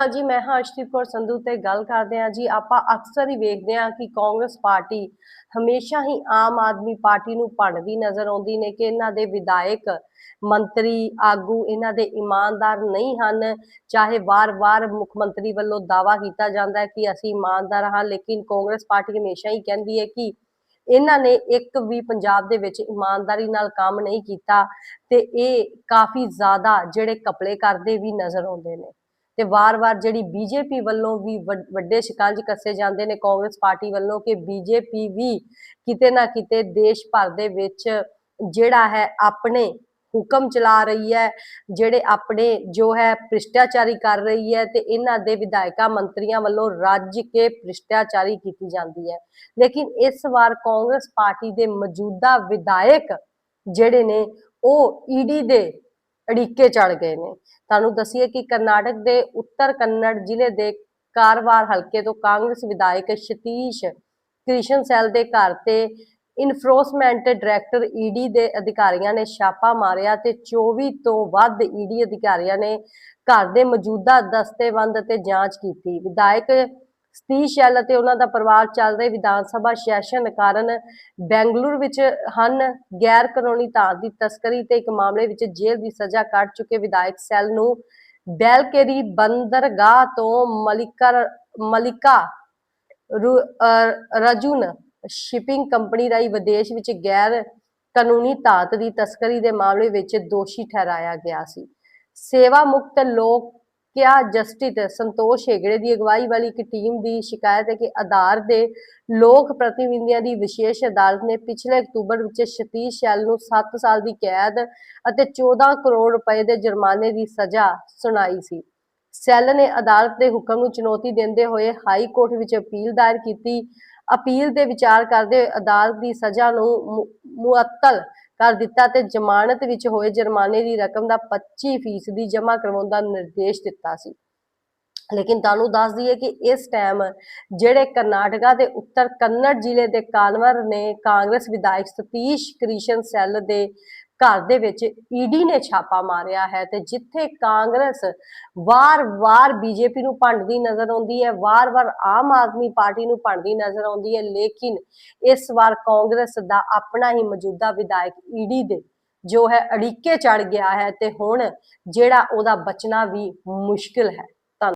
ਹਾਂਜੀ, ਮੈਂ ਹਾਂ ਅਰਸ਼ਦੀਪ ਕੌਰ ਸੰਧੂ ਤੇ ਗੱਲ ਕਰਦੇ ਹਾਂ ਜੀ। ਆਪਾਂ ਅਕਸਰ ਹੀ ਵੇਖਦੇ ਹਾਂ ਕਿ ਕਾਂਗਰਸ ਪਾਰਟੀ ਹਮੇਸ਼ਾ ਹੀ ਆਮ ਆਦਮੀ ਪਾਰਟੀ ਨੂੰ ਭੰਡਦੀ ਨਜ਼ਰ ਆਉਂਦੀ ਨੇ ਕਿ ਇਹਨਾਂ ਦੇ ਵਿਧਾਇਕ, ਮੰਤਰੀ, ਆਗੂ ਇਹਨਾਂ ਦੇ ਇਮਾਨਦਾਰ ਨਹੀਂ ਹਨ। ਚਾਹੇ ਵਾਰ-ਵਾਰ ਮੁੱਖ ਮੰਤਰੀ ਵੱਲੋਂ ਦਾਵਾ ਕੀਤਾ ਜਾਂਦਾ ਹੈ ਕਿ ਅਸੀਂ ਇਮਾਨਦਾਰ ਹਾਂ, ਲੇਕਿਨ ਕਾਂਗਰਸ ਪਾਰਟੀ ਹਮੇਸ਼ਾ ਹੀ ਕਹਿੰਦੀ ਹੈ ਕਿ ਇਹਨਾਂ ਨੇ ਇੱਕ ਵੀ ਪੰਜਾਬ ਦੇ ਵਿੱਚ ਇਮਾਨਦਾਰੀ ਨਾਲ ਕੰਮ ਨਹੀਂ ਕੀਤਾ ਤੇ ਇਹ ਕਾਫੀ ਜ਼ਿਆਦਾ ਜਿਹੜੇ ਕਪਲੇ ਕਰਦੇ ਵੀ ਨਜ਼ਰ ਆਉਂਦੇ ਨੇ। ਤੇ ਵਾਰ-ਵਾਰ ਜਿਹੜੀ ਬੀਜੇਪੀ ਵੱਲੋਂ ਵੀ ਵੱਡੇ ਸ਼ਿਕੰਜ ਕੱਸੇ ਜਾਂਦੇ ਨੇ, ਕਾਂਗਰਸ ਪਾਰਟੀ ਵੱਲੋਂ ਕਿ ਬੀਜੇਪੀ ਵੀ ਕਿਤੇ ਨਾ ਕਿਤੇ ਦੇਸ਼ ਭਰ ਦੇ ਵਿੱਚ ਜਿਹੜਾ ਹੈ ਆਪਣੇ ਹੁਕਮ ਚਲਾ ਰਹੀ ਹੈ, ਜਿਹੜੇ ਆਪਣੇ ਜੋ ਹੈ ਭ੍ਰਿਸ਼ਟਾਚਾਰੀ ਕਰ ਰਹੀ ਹੈ ਤੇ ਇਹਨਾਂ ਦੇ ਵਿਧਾਇਕਾਂ ਮੰਤਰੀਆਂ ਵੱਲੋਂ ਰੱਜ ਕੇ ਭ੍ਰਿਸ਼ਟਾਚਾਰੀ ਕੀਤੀ ਜਾਂਦੀ ਹੈ। ਲੇਕਿਨ ਇਸ ਵਾਰ ਕਾਂਗਰਸ ਪਾਰਟੀ ਦੇ ਮੌਜੂਦਾ ਵਿਧਾਇਕ ਜਿਹੜੇ ਨੇ, ਉਹ ਈਡੀ ਦੇ ਅੜਿੱਕੇ ਚੜ ਗਏ ਨੇ। ਤੁਹਾਨੂੰ ਦੱਸੀਏ ਕਿ ਕਰਨਾਟਕ ਦੇ ਉੱਤਰ ਕੰਨੜ ਜ਼ਿਲ੍ਹੇ ਦੇ ਕਾਰਵਾਰ ਹਲਕੇ ਤੋਂ ਕਾਂਗਰਸ ਵਿਧਾਇਕ ਸਤੀਸ਼ ਕ੍ਰਿਸ਼ਨ ਸੈਲ ਦੇ ਘਰ ਤੇ ਇਨਫੋਰਸਮੈਂਟ ਡਾਇਰੈਕਟਰ ਈਡੀ ਦੇ ਅਧਿਕਾਰੀਆਂ ਨੇ ਛਾਪਾ ਮਾਰਿਆ ਤੇ 24 ਤੋਂ ਵੱਧ ਈਡੀ ਅਧਿਕਾਰੀਆਂ ਨੇ ਘਰ ਦੇ ਮੌਜੂਦਾ ਦਸਤੇਬੰਦ ਤੇ ਜਾਂਚ ਕੀਤੀ। ਵਿਧਾਇਕ ਸਤੀਸ਼ ਅਤੇ ਉਹਨਾਂ ਦਾ ਪਰਿਵਾਰ ਚੱਲ ਰਹੇ ਵਿਧਾਨ ਸਭਾ ਸੈਸ਼ਨ ਕਾਰਨ ਬੈਂਗਲੁਰੂ ਵਿੱਚ ਹਨ। ਗੈਰ ਕਾਨੂੰਨੀ ਧਾਰ ਦੀ ਤਸਕਰੀ ਤੇ ਇੱਕ ਮਾਮਲੇ ਵਿੱਚ ਜੇਲ੍ਹ ਦੀ ਸਜ਼ਾ ਕੱਟ ਚੁੱਕੇ ਵਿਧਾਇਕ ਸੈਲ ਨੂੰ ਬੈਲਕੇਰੀ ਬੰਦਰਗਾਹ ਤੋਂ ਮਲਿਕਾ ਮਲਿਕਾ ਰਜੂਨ ਸ਼ਿਪਿੰਗ ਕੰਪਨੀ ਰਾਹੀਂ ਵਿਦੇਸ਼ ਵਿੱਚ ਗੈਰ ਕਾਨੂੰਨੀ ਧਾਤ ਦੀ ਤਸਕਰੀ ਦੇ ਮਾਮਲੇ ਵਿੱਚ ਦੋਸ਼ੀ ਠਹਿਰਾਇਆ ਗਿਆ ਸੀ। ਸੇਵਾ ਮੁਕਤ ਲੋਕ ਕਿਆ ਜਸਟਿਸ ਸੰਤੋਸ਼ ਹੇਗੜੇ ਦੀ ਅਗਵਾਈ ਵਾਲੀ ਇੱਕ ਟੀਮ ਦੀ ਸ਼ਿਕਾਇਤ ਹੈ ਕਿ ਆਧਾਰ ਦੇ ਲੋਕ ਪ੍ਰਤੀਨਿਧੀਆਂ ਦੀ ਵਿਸ਼ੇਸ਼ ਅਦਾਲਤ ਨੇ ਪਿਛਲੇ ਅਕਤੂਬਰ ਵਿੱਚ ਸਤੀਸ਼ ਸ਼ੈਲ ਨੂੰ 7 ਸਾਲ ਦੀ ਕੈਦ ਅਤੇ 14 ਕਰੋੜ ਰੁਪਏ ਦੇ ਜੁਰਮਾਨੇ ਦੀ ਸਜ਼ਾ ਸੁਣਾਈ ਸੀ। ਸੈੱਲ ਨੇ ਅਦਾਲਤ ਦੇ ਹੁਕਮ ਨੂੰ ਚੁਣੌਤੀ ਦਿੰਦੇ ਹੋਏ ਹਾਈ ਕੋਰਟ ਵਿੱਚ ਅਪੀਲ ਦਾਇਰ ਕੀਤੀ। ਅਪੀਲ ਦੇ ਵਿਚਾਰ ਕਰਦੇ ਹੋਏ ਅਦਾਲਤ ਦੀ ਸਜ਼ਾ ਨੂੰ ਮੁਅੱਤਲ ਕਰ ਦਿੱਤਾ ਤੇ ਜ਼ਮਾਨਤ ਵਿੱਚ ਹੋਏ ਜੁਰਮਾਨੇ ਦੀ ਰਕਮ ਦਾ 25% ਜਮ੍ਹਾਂ ਕਰਵਾਉਣ ਦਾ ਨਿਰਦੇਸ਼ ਦਿੱਤਾ ਸੀ। ਲੇਕਿਨ ਤੁਹਾਨੂੰ ਦੱਸ ਦਈਏ ਕਿ ਇਸ ਟਾਈਮ ਜਿਹੜੇ ਕਰਨਾਟਕਾ ਦੇ ਉੱਤਰ ਕੰਨੜ ਜ਼ਿਲ੍ਹੇ ਦੇ ਕਾਲਵਰ ਨੇ ਕਾਂਗਰਸ ਵਿਧਾਇਕ ਸਤੀਸ਼ ਕ੍ਰਿਸ਼ਨ ਸੈੱਲ ਦੇ ਘਰ ਦੇ ਵਿੱਚ ਈਡੀ ਨੇ ਛਾਪਾ ਮਾਰਿਆ ਹੈ ਤੇ ਜਿੱਥੇ ਕਾਂਗਰਸ ਵਾਰ-ਵਾਰ ਬੀਜੇਪੀ ਨੂੰ ਭੰਡਦੀ ਨਜ਼ਰ ਆਉਂਦੀ ਹੈ, ਵਾਰ-ਵਾਰ ਆਮ ਆਦਮੀ ਪਾਰਟੀ ਨੂੰ ਭੰਡਦੀ ਨਜ਼ਰ ਆਉਂਦੀ ਹੈ, ਲੇਕਿਨ ਇਸ ਵਾਰ ਕਾਂਗਰਸ ਦਾ ਆਪਣਾ ਹੀ ਮੌਜੂਦਾ ਵਿਧਾਇਕ ਈਡੀ ਦੇ ਜੋ ਹੈ ਅੜਿੱਕੇ ਚੜ ਗਿਆ ਹੈ ਤੇ ਹੁਣ ਜਿਹੜਾ ਉਹਦਾ ਬਚਣਾ ਵੀ ਮੁਸ਼ਕਿਲ ਹੈ।